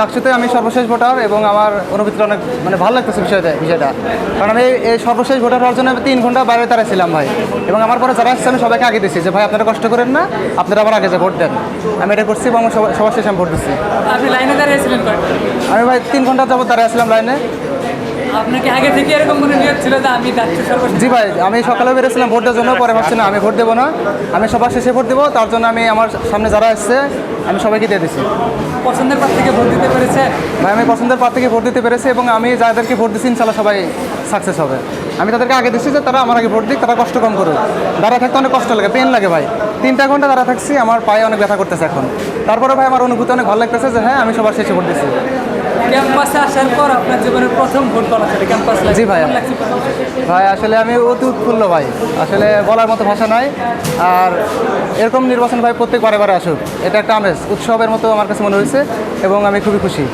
চাকসুতে আমি সর্বশেষ ভোটার এবং আমার অনুভূতিটা অনেক মানে ভালো লাগতেছে বিষয়টা বিষয়টা। কারণ আমি এই সর্বশেষ ভোটার হওয়ার জন্য আমি তিন ঘণ্টা বাইরে তারা ছিলাম ভাই। এবং আমার পরে যারা আসছে আমি সবাইকে আগে দিচ্ছি যে ভাই আপনারা কষ্ট করেন না আপনারা আবার আগে যে ভোট দেন। আমি এটা করছি এবং সবার শেষে আমি ভোট দিচ্ছি আমি ভাই তিন ঘণ্টা যাব দাঁড়িয়ে আসলাম লাইনে। জি ভাই আমি সকালে বেরিয়েছিলাম ভোট দেওয়ার জন্য পরে ভাবছি না আমি ভোট দেবো না। আমি সবার শেষে ভোট দেবো তার জন্য আমি আমার সামনে যারা এসছে আমি সবাইকে দিয়ে দিচ্ছি পছন্দের পর থেকে ভোট দিতে পেরেছে? ভাই আমি পছন্দের পর থেকে ভোট দিতে পেরেছি এবং আমি যাদেরকে ভোট দিচ্ছি ইনশাল্লাহ সবাই সাকসেস হবে। আমি তাদেরকে আগে দিচ্ছি যে তারা আমার আগে ভোট দিক তারা কষ্ট কম করুক। দাঁড়া থাকতে অনেক কষ্ট লাগে পেন লাগে ভাই। তিনটা ঘণ্টা দাঁড়া থাকছি আমার পায়ে অনেক ব্যথা করতেছে এখন। তারপরে ভাই আমার অনুভূতি অনেক ভালো লাগতেছে যে হ্যাঁ আমি সবার শেষে ভোট দিচ্ছি ক্যাম্পাসে আসার পর আপনার জীবনের প্রথম ভোট বলা সেটা ক্যাম্পাস জি ভাই। ভাই, আসলে আমি অতি উৎফুল্ল ভাই। আসলে বলার মতো ভাষা নয় আর এরকম নির্বাচন ভাই প্রত্যেক বারে বারে আসুক। এটা একটা আমেজ, উৎসবের মতো আমার কাছে মনে হয়েছে এবং আমি খুবই খুশি।